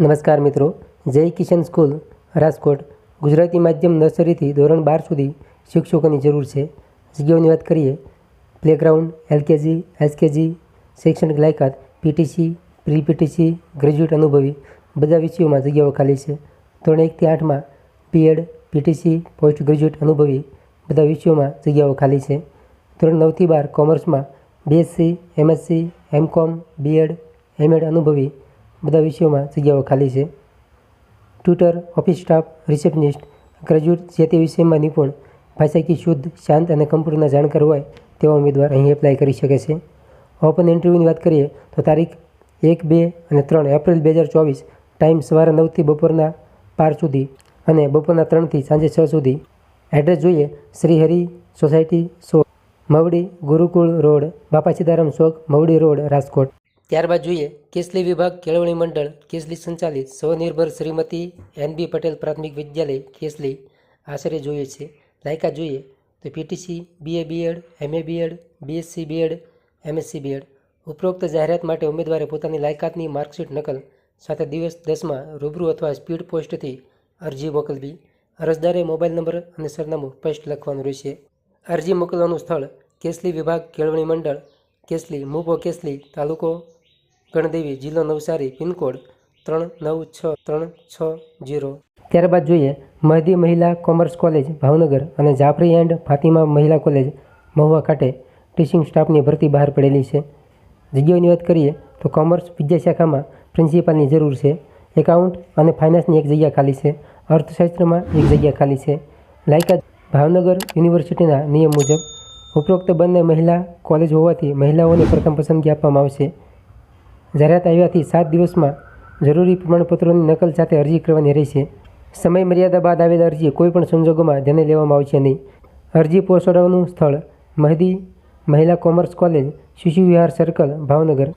નમસ્કાર મિત્રો. જય કિશન સ્કૂલ, રાજકોટ, ગુજરાતી માધ્યમ નર્સરીથી ધોરણ બાર સુધી શિક્ષકોની જરૂર છે. જગ્યાઓની વાત કરીએ, પ્લેગ્રાઉન્ડ, એલકેજી, એસકેજી, શૈક્ષણિક લાયકાત, પીટીસી પ્રી પીટીસી ગ્રેજ્યુએટ અનુભવી બધા વિષયોમાં જગ્યાઓ ખાલી છે. ધોરણ એકથી આઠમાં બીએડ પીટીસી, પોસ્ટ ગ્રેજ્યુએટ અનુભવી બધા વિષયોમાં જગ્યાઓ ખાલી છે. ધોરણ નવથી બાર કોમર્સમાં BSc, MSc, MCom, BEd, MEd અનુભવી બધા વિષયોમાં જગ્યાઓ ખાલી છે. Tutor office staff, receptionist, graduate જે તે વિષયમાં નિપુણ, ભાષાકીય શુદ્ધ, શાંત અને કમ્પ્યુટરના જાણકાર હોય તેવા ઉમેદવાર અહીં એપ્લાય કરી શકે છે. ઓપન ઇન્ટરવ્યૂની વાત કરીએ તો તારીખ એક, બે અને ત્રણ એપ્રિલ બે હજાર ચોવીસ ટાઈમ સવારે નવથી બપોરના બાર સુધી અને બપોરના ત્રણથી સાંજે છ સુધી. એડ્રેસ જોઈએ શ્રીહરિ સોસાયટી સો, મવડી ગુરુકુળ રોડ, બાપા સીતારામ ચોક, મવડી રોડ, રાજકોટ. ત્યારબાદ જોઈએ, કેસલી વિભાગ કેળવણી મંડળ કેસલી સંચાલિત સ્વનિર્ભર શ્રીમતી એન બી પટેલ પ્રાથમિક વિદ્યાલય કેસલી આશરે જોઈએ છે. લાયકા જોઈએ તો PTC, BA BEd, MA BEd, BSc BEd, MSc BEd. ઉપરોક્ત જાહેરાત માટે ઉમેદવારે પોતાની લાયકાતની માર્કશીટ નકલ સાથે દિવસ દસમાં રૂબરૂ અથવા સ્પીડ પોસ્ટથી અરજી મોકલવી. અરજદારે મોબાઈલ નંબર અને સરનામું સ્પષ્ટ લખવાનું રહેશે. અરજી મોકલવાનું સ્થળ કેસલી વિભાગ કેળવણી મંડળ, કેસલી, મુપો કેસલી તાલુકો ગણદેવી જિલ્લો નવસારી પિનકોડ ત્રણ નવ છ ત્રણ છ જીરો. ત્યારબાદ જોઈએ મહદી મહિલા કોમર્સ કોલેજ, ભાવનગર અને જાફરી એન્ડ ફાતિમા મહિલા કોલેજ, મહુવા ખાતે ટીચિંગ સ્ટાફની ભરતી બહાર પડેલી છે. જગ્યાઓની વાત કરીએ તો કોમર્સ વિદ્યાશાખામાં પ્રિન્સિપાલની જરૂર છે. એકાઉન્ટ અને ફાઇનાન્સની એક જગ્યા ખાલી છે. અર્થશાસ્ત્રમાં એક જગ્યા ખાલી છે. લાયકાત ભાવનગર યુનિવર્સિટીના નિયમ મુજબ ઉપરોક્ત બંને મહિલા કોલેજ હોવાથી મહિલાઓને પ્રથમ પસંદગી આપવામાં આવશે. જાહેરાત આવ્યાથી સાત દિવસમાં જરૂરી પ્રમાણપત્રોની નકલ સાથે અરજી કરવાની રહેશે. સમય મર્યાદા બાદ આવેલ અરજી કોઈપણ સંજોગોમાં ધ્યાને લેવામાં આવશે નહીં. અરજી પહોંચાડવાનું સ્થળ મહદી મહિલા કોમર્સ કોલેજ, શિશુ વિહાર સર્કલ, ભાવનગર.